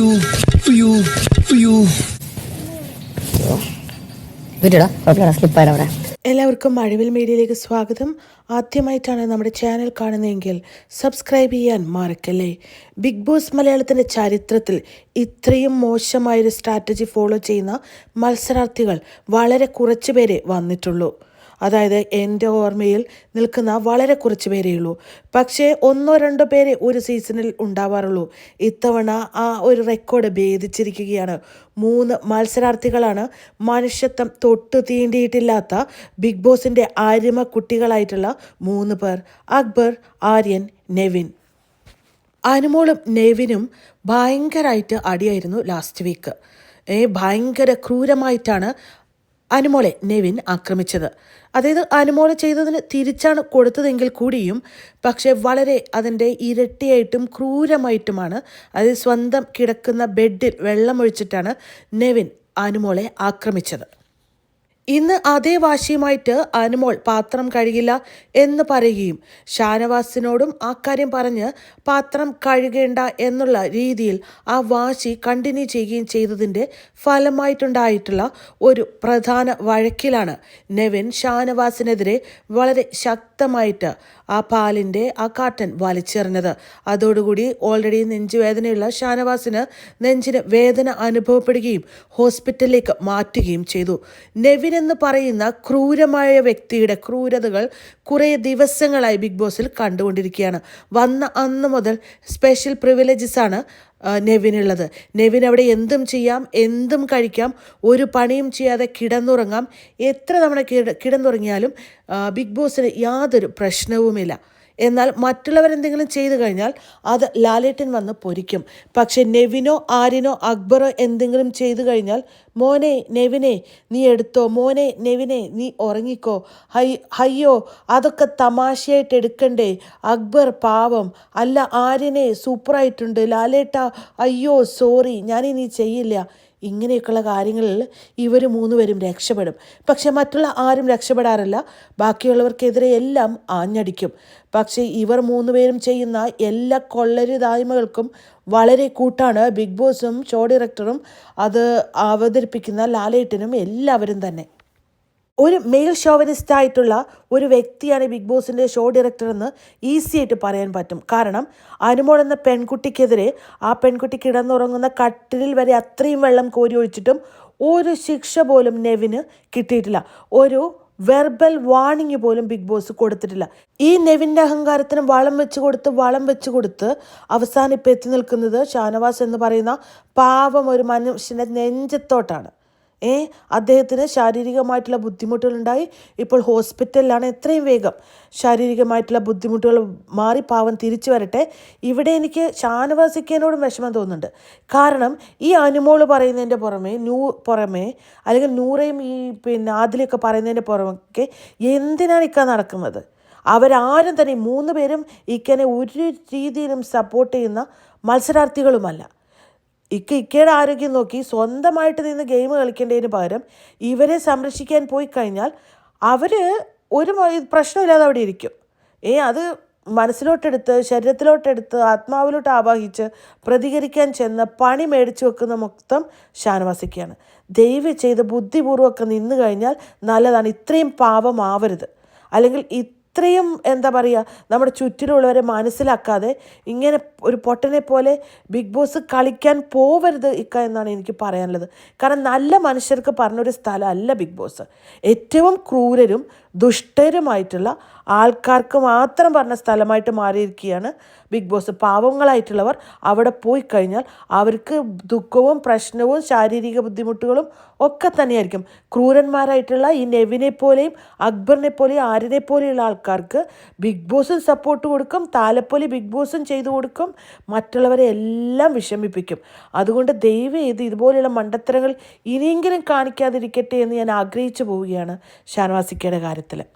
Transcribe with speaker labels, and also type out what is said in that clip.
Speaker 1: അയ്യോ അയ്യോ അയ്യോ
Speaker 2: എല്ലാവർക്കും മഴവിൽ മീഡിയയിലേക്ക് സ്വാഗതം. ആദ്യമായിട്ടാണ് നമ്മുടെ ചാനൽ കാണുന്നതെങ്കിൽ സബ്സ്ക്രൈബ് ചെയ്യാൻ മറക്കല്ലേ? ബിഗ് ബോസ് മലയാളത്തിന്റെ ചരിത്രത്തിൽ ഇത്രയും മോശമായൊരു സ്ട്രാറ്റജി ഫോളോ ചെയ്യുന്ന മത്സരാർത്ഥികൾ വളരെ കുറച്ച് പേരെ വന്നിട്ടുള്ളൂ. അതായത് എന്റെ ഓർമ്മയിൽ നിൽക്കുന്ന വളരെ കുറച്ച് പേരേ ഉള്ളൂ. പക്ഷേ ഒന്നോ രണ്ടോ പേരെ ഒരു സീസണിൽ ഉണ്ടാവാറുള്ളൂ. ഇത്തവണ ആ ഒരു റെക്കോർഡ് ഭേദിച്ചിരിക്കുകയാണ്. മൂന്ന് മത്സരാർത്ഥികളാണ് മനുഷ്യത്വം തൊട്ട് തീണ്ടിയിട്ടില്ലാത്ത ബിഗ് ബോസിന്റെ ആര്യമ കുട്ടികളായിട്ടുള്ള മൂന്ന് പേർ. അക്ബർ ആര്യൻ നെവിൻ. അനുമോളും നെവിനും ഭയങ്കരമായിട്ട് അടിയായിരുന്നു ലാസ്റ്റ് വീക്ക് ഭയങ്കര ക്രൂരമായിട്ടാണ് അനുമോളെ നെവിൻ ആക്രമിച്ചത്. അതായത് അനുമോളെ ചെയ്തതിന് തിരിച്ചാണ് കൊടുത്തതെങ്കിൽ കൂടിയും പക്ഷേ വളരെ അതിന്റെ ഇരട്ടിയായിട്ടും ക്രൂരമായിട്ടുമാണ് അതായത് സ്വന്തം കിടക്കുന്ന ബെഡിൽ വെള്ളമൊഴിച്ചിട്ടാണ് നെവിൻ അനുമോളെ ആക്രമിച്ചത്. ഇന്ന് അതേ വാശിയുമായിട്ട് അനുമോൾ പാത്രം കഴുകില്ല എന്ന് പറയുകയും ഷാനവാസിനോടും അക്കാര്യം കാര്യം പറഞ്ഞ് പാത്രം കഴുകേണ്ട എന്നുള്ള രീതിയിൽ ആ വാശി കണ്ടിന്യൂ ചെയ്യുകയും ചെയ്തതിന്റെ ഫലമായിട്ടുണ്ടായിട്ടുള്ള ഒരു പ്രധാന വഴക്കിലാണ് നെവിൻ ഷാനവാസിനെതിരെ വളരെ ശക്തമായിട്ട് ആ പാലിന്റെ ആ കാട്ടൻ വലിച്ചെറിഞ്ഞത്. അതോടുകൂടി ഓൾറെഡി നെഞ്ചുവേദനയുള്ള ഷാനവാസിന് നെഞ്ചിന് വേദന അനുഭവപ്പെടുകയും ഹോസ്പിറ്റലിലേക്ക് മാറ്റുകയും ചെയ്തു. നെവിൻ എന്ന് പറയുന്ന ക്രൂരമായ വ്യക്തിയുടെ ക്രൂരതകൾ കുറേ ദിവസങ്ങളായി ബിഗ് ബോസിൽ കണ്ടുകൊണ്ടിരിക്കുകയാണ്. വന്ന അന്ന് മുതൽ സ്പെഷ്യൽ പ്രിവിലേജസ് ആണ് നെവിനുള്ളത് നെവിൻ അവിടെ എന്തും ചെയ്യാം എന്തും കഴിക്കാം ഒരു പണിയും ചെയ്യാതെ കിടന്നുറങ്ങാം. എത്ര തവണ കിട കിടന്നുറങ്ങിയാലും ബിഗ് ബോസിന് യാതൊരു പ്രശ്നവുമില്ല. എന്നാൽ മറ്റുള്ളവരെന്തെങ്കിലും ചെയ്തു കഴിഞ്ഞാൽ അത് ലാലേട്ടൻ വന്ന് പൊരിക്കും. പക്ഷെ നെവിനോ ആരിനോ അക്ബറോ എന്തെങ്കിലും ചെയ്തു കഴിഞ്ഞാൽ മോനെ നെവിനെ നീ എടുത്തോ? മോനെ നെവിനെ നീ ഉറങ്ങിക്കോ? ഹൈ ഹയ്യോ അതൊക്കെ തമാശയായിട്ട് എടുക്കണ്ടേ? അക്ബർ പാവം. അല്ല ആര്യനെ സൂപ്പറായിട്ടുണ്ട്. ലാലേട്ട അയ്യോ സോറി ഞാനിനി ചെയ്യില്ല. ഇങ്ങനെയൊക്കെയുള്ള കാര്യങ്ങളിൽ ഇവർ മൂന്നുപേരും രക്ഷപ്പെടും. പക്ഷെ മറ്റുള്ള ആരും രക്ഷപ്പെടാറില്ല. ബാക്കിയുള്ളവർക്കെതിരെ എല്ലാം ആഞ്ഞടിക്കും. പക്ഷേ ഇവർ മൂന്നുപേരും ചെയ്യുന്ന എല്ലാ കൊള്ളരുതായ്മകൾക്കും വളരെ കൂട്ടാണ്. ബിഗ് ബോസും ഷോ ഡയറക്ടറും അത് അവതരിപ്പിക്കുന്ന ലാലേട്ടനും എല്ലാവരും തന്നെ. ഒരു മെയിൽ ഷോവനിസ്റ്റ് ആയിട്ടുള്ള ഒരു വ്യക്തിയാണ് ബിഗ് ബോസിന്റെ ഷോ ഡയറക്ടർ എന്ന് ഈസി ആയിട്ട് പറയാൻ പറ്റും. കാരണം അനുമോൾ എന്ന പെൺകുട്ടിക്കെതിരെ ആ പെൺകുട്ടി കിടന്നുറങ്ങുന്ന കട്ടിലിൽ വരെ അത്രയും വെള്ളം കോരി ഒഴിച്ചിട്ടും ഒരു ശിക്ഷ പോലും നെവിന് കിട്ടിയിട്ടില്ല. ഒരു വെർബൽ വാണിംഗ് പോലും ബിഗ് ബോസ് കൊടുത്തിട്ടില്ല. ഈ നെവിന്റെ അഹങ്കാരത്തിന് വളം വെച്ച് കൊടുത്ത് വളം വെച്ച് കൊടുത്ത് അവസാനം ഇപ്പം എത്തി നിൽക്കുന്നത് ഷാനവാസ് എന്ന് പറയുന്ന പാവം ഒരു മനുഷ്യന്റെ നെഞ്ചത്തോട്ടാണ്. ഏ അദ്ദേഹത്തിന് ശാരീരികമായിട്ടുള്ള ബുദ്ധിമുട്ടുകളുണ്ടായി. ഇപ്പോൾ ഹോസ്പിറ്റലിലാണ് എത്രയും വേഗം ശാരീരികമായിട്ടുള്ള ബുദ്ധിമുട്ടുകൾ മാറി പാവം തിരിച്ചു വരട്ടെ. ഇവിടെ എനിക്ക് ഷാനവാസിക്കനോടും വിഷമം തോന്നുന്നുണ്ട്. കാരണം ഈ അനുമോൾ പറയുന്നതിന്റെ പുറമേ നൂ പുറമേ അല്ലെങ്കിൽ നൂറയും ഈ പിന്നെ ആദിലൊക്കെ പറയുന്നതിന്റെ പുറമൊക്കെ എന്തിനാണ് ഇക്ക നടക്കുന്നത്? അവരാരും തന്നെ മൂന്ന് പേരും ഇക്കനെ ഒരു രീതിയിലും സപ്പോർട്ട് ചെയ്യുന്ന മത്സരാർത്ഥികളുമല്ല. ഇക്ക ഇക്കയുടെ ആരോഗ്യം നോക്കി സ്വന്തമായിട്ട് നിന്ന് ഗെയിം കളിക്കേണ്ടതിന് പകരം ഇവരെ സംരക്ഷിക്കാൻ പോയി കഴിഞ്ഞാൽ അവർ ഒരു പ്രശ്നമില്ലാതെ അവിടെ ഇരിക്കും. ഏ അത് മനസ്സിലോട്ടെടുത്ത് ശരീരത്തിലോട്ടെടുത്ത് ആത്മാവിലോട്ട് ആവാഹിച്ച് പ്രതികരിക്കാൻ ചെന്ന് പണി മേടിച്ചു വെക്കുന്ന മൊത്തം ഷാനവാസിക്കാണ് ദൈവം ചെയ്ത് ബുദ്ധിപൂർവമൊക്കെ നിന്ന് കഴിഞ്ഞാൽ നല്ലതാണ്. ഇത്രയും പാപമാവരുത്. അല്ലെങ്കിൽ ഇത്രയും എന്താ പറയുക നമ്മുടെ ചുറ്റിലുള്ളവരെ മനസ്സിലാക്കാതെ ഇങ്ങനെ ഒരു പൊട്ടനെ പോലെ ബിഗ് ബോസ് കളിക്കാൻ പോവരുത് ഇക്ക എന്നാണ് എനിക്ക് പറയാനുള്ളത്. കാരണം നല്ല മനുഷ്യർക്ക് പറഞ്ഞൊരു സ്ഥലമല്ല ബിഗ് ബോസ്. ഏറ്റവും ക്രൂരരും ദുഷ്ടരുമായിട്ടുള്ള ആൾക്കാർക്ക് മാത്രം പറഞ്ഞ സ്ഥലമായിട്ട് മാറിയിരിക്കുകയാണ് ബിഗ് ബോസ്. പാവങ്ങളായിട്ടുള്ളവർ അവിടെ പോയി കഴിഞ്ഞാൽ അവർക്ക് ദുഃഖവും പ്രശ്നവും ശാരീരിക ബുദ്ധിമുട്ടുകളും ഒക്കെ തന്നെയായിരിക്കും. ക്രൂരന്മാരായിട്ടുള്ള ഈ നെവിനെ പോലെയും അക്ബറിനെ പോലെയും ആരിനെ പോലെയുള്ള ആൾക്കാർക്ക് ബിഗ് ബോസും സപ്പോർട്ട് കൊടുക്കും താലപ്പൊലി ബിഗ് ബോസും ചെയ്തു കൊടുക്കും മറ്റുള്ളവരെ എല്ലാം വിഷമിപ്പിക്കും. അതുകൊണ്ട് ദയവ് ചെയ്ത് ഇതുപോലെയുള്ള മണ്ടത്തരങ്ങൾ ഇനിയെങ്കിലും കാണിക്കാതിരിക്കട്ടെ എന്ന് ഞാൻ ആഗ്രഹിച്ചു പോവുകയാണ്. ഷാനവാസിക്കയുടെ நேரத்தில்